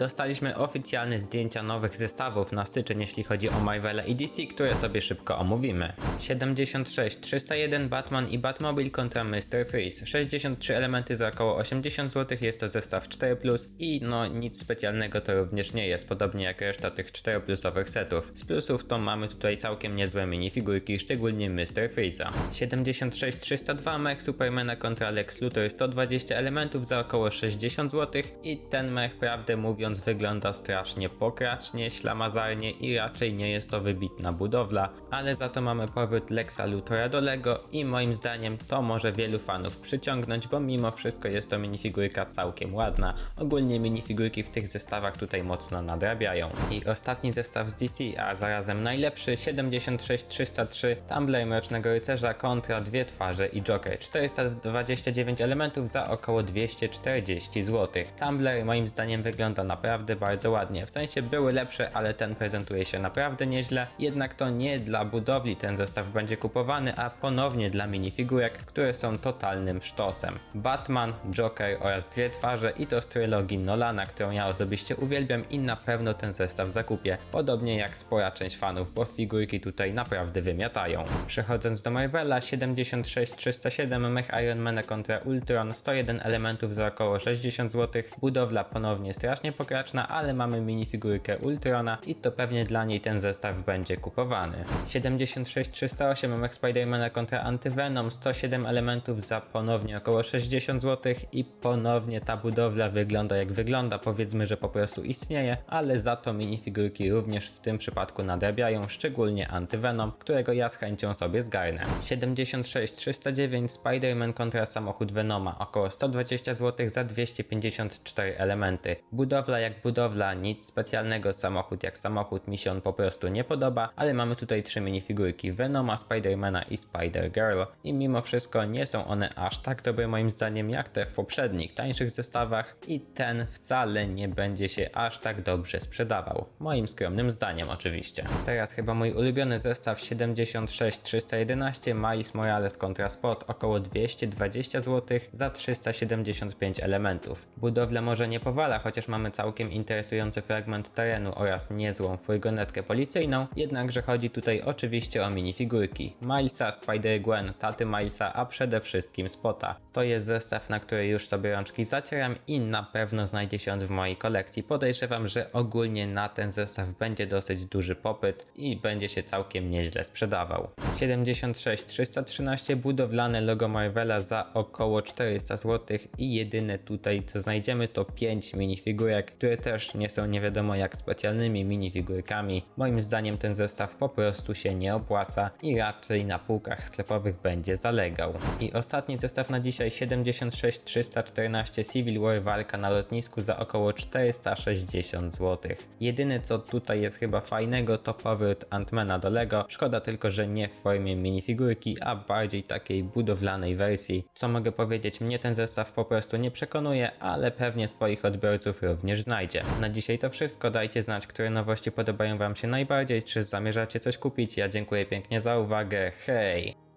Dostaliśmy oficjalne zdjęcia nowych zestawów na styczeń, jeśli chodzi o Marvela i DC, które sobie szybko omówimy. 76, 301 Batman i Batmobile kontra Mr. Freeze. 63 elementy za około 80 zł, jest to zestaw 4+, i no nic specjalnego to również nie jest, podobnie jak reszta tych 4 plusowych setów. Z plusów to mamy tutaj całkiem niezłe minifigurki, szczególnie Mr. Freeze'a. 76, 302 mech Supermana kontra Lex Luthor, 120 elementów za około 60 zł i ten mech prawdę mówiąc wygląda strasznie pokracznie, ślamazarnie i raczej nie jest to wybitna budowla, ale za to mamy powrót Lexa Luthora do Lego i moim zdaniem to może wielu fanów przyciągnąć, bo mimo wszystko jest to minifigurka całkiem ładna. Ogólnie minifigurki w tych zestawach tutaj mocno nadrabiają. I ostatni zestaw z DC, a zarazem najlepszy 76 303 Tumblr Mrocznego Rycerza kontra dwie twarze i Joker. 429 elementów za około 240 zł. Tumblr moim zdaniem wygląda naprawdę bardzo ładnie. W sensie były lepsze, ale ten prezentuje się naprawdę nieźle. Jednak to nie dla budowli ten zestaw będzie kupowany, a ponownie dla minifigurek, które są totalnym sztosem. Batman, Joker oraz dwie twarze i to z trylogii Nolana, którą ja osobiście uwielbiam i na pewno ten zestaw zakupię. Podobnie jak spora część fanów, bo figurki tutaj naprawdę wymiatają. Przechodząc do Marvela, 76 307 Mech Ironmana kontra Ultron, 101 elementów za około 60 zł. Budowla ponownie strasznie pokraczna, ale mamy minifigurkę Ultrona i to pewnie dla niej ten zestaw będzie kupowany. 76 308 Mech Spidermana kontra Antyvenom, 107 elementów za ponownie około 60 zł i ponownie ta budowla wygląda jak wygląda, powiedzmy, że po prostu istnieje, ale za to minifigurki również w tym przypadku nadrabiają, szczególnie Antyvenom, którego ja z chęcią sobie zgarnę. 76 309 Spider-Man kontra samochód Venoma, około 120 zł za 254 elementy. Budowla jak budowla, nic specjalnego, samochód jak samochód, mi się on po prostu nie podoba, ale mamy tutaj trzy minifigurki Venoma, Spidermana i Spider-Girl i mimo wszystko nie są one aż tak dobre moim zdaniem jak te w poprzednich, tańszych zestawach i ten wcale nie będzie się aż tak dobrze sprzedawał. Moim skromnym zdaniem oczywiście. Teraz chyba mój ulubiony zestaw 76 311 Miles Morales kontra Spot około 220 zł za 375 elementów. Budowla może nie powala, chociaż mamy całkiem interesujący fragment terenu oraz niezłą furgonetkę policyjną, jednakże chodzi tutaj oczywiście o minifigurki. Milesa, Spider-Gwen, taty Milesa, a przede wszystkim Spota. To jest zestaw, na który już sobie rączki zacieram i na pewno znajdzie się on w mojej kolekcji. Podejrzewam, że ogólnie na ten zestaw będzie dosyć duży popyt i będzie się całkiem nieźle sprzedawał. 76 313 budowlane logo Marvela za około 400 zł i jedyne tutaj co znajdziemy to 5 minifigurek, które też nie są nie wiadomo jak specjalnymi minifigurkami. Moim zdaniem ten zestaw po prostu się nie opłaca i raczej na półkach sklepowych będzie zalegał. I ostatni zestaw na dzisiaj 76 314 Civil War walka na lotnisku za około 460 zł. Jedyne co tutaj jest chyba fajnego to powrót Antmana do Lego. Szkoda tylko, że nie w formie minifigurki, a bardziej takiej budowlanej wersji. Co mogę powiedzieć, mnie ten zestaw po prostu nie przekonuje, ale pewnie swoich odbiorców również znajdzie. Na dzisiaj to wszystko, dajcie znać, które nowości podobają Wam się najbardziej, czy zamierzacie coś kupić. Ja dziękuję pięknie za uwagę, hej!